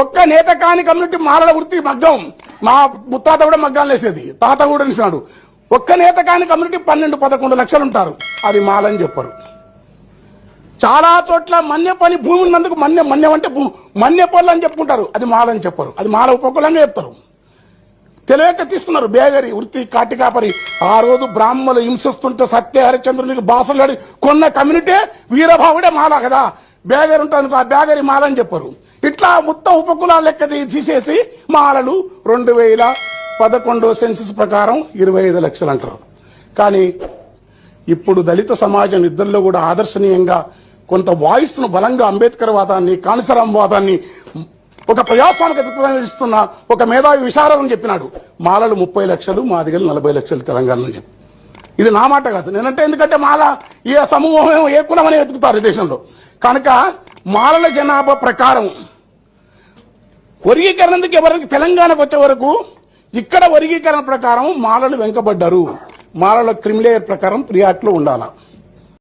ఒక్క నేత కాని కమ్యూనిటీ మాలల వృత్తి మగ్గం. మా ముత్తాత కూడా మగ్గాలు వేసేది. తాత కూడా నిలిచినాడు. ఒక్క నేత కాని కమ్యూనిటీ పన్నెండు పదకొండు లక్షలు ఉంటారు. అది మాలని చెప్పరు. చాలా చోట్ల మన్య పని భూమి ఉన్నందుకు మన్య మన్యం అంటే మన్య పనులు అని చెప్పుకుంటారు. అది మాలని చెప్పరు. అది మాల ఉపకులంగా చెప్తారు. తెలియక తీసుకున్నారు. బేగరి వృత్తి కాటికాపరి ఆ రోజు బ్రాహ్మణులు హింసిస్తుంటే సత్య హరిచంద్రునికి బాసలాడి కొన్న కమ్యూనిటీ వీరభావుడే మాల కదా. బేగర్ ఉంటుంది ఆ బేగరి మాల అని చెప్పరు. ఇట్లా మొత్తం ఉపకులాల లెక్క తీసేసి మాలలు రెండు వేల పదకొండో సెన్సస్ ప్రకారం ఇరవై ఐదు లక్షలు అంటారు. కానీ ఇప్పుడు దళిత సమాజం ఇద్దరిలో కూడా ఆదర్శనీయంగా కొంత వాయిస్ను బలంగా అంబేద్కర్ వాదాన్ని కాణిసరాం వాదాన్ని ఒక ప్రజాస్వామిక దృక్పథం ఇస్తున్న ఒక మేధావి విశారదం చెప్పినాడు. మాలలు ముప్పై లక్షలు మాదిగలు నలభై లక్షలు తెలంగాణ అని చెప్పి ఇది నా మాట కాదు. నేనంటే ఎందుకంటే మాల ఏ సమూహం ఏ కులం అని వెతుకుతారు దేశంలో. కనుక మాలల జనాభా ప్రకారం వర్గీకరణకి ఎవరికి తెలంగాణకు వచ్చే వరకు ఇక్కడ వర్గీకరణ ప్రకారం మాలలు వెంకబడ్డారు. మాలల క్రిమిలేయర్ ప్రకారం ప్రియాక్ట్లో ఉండాలా?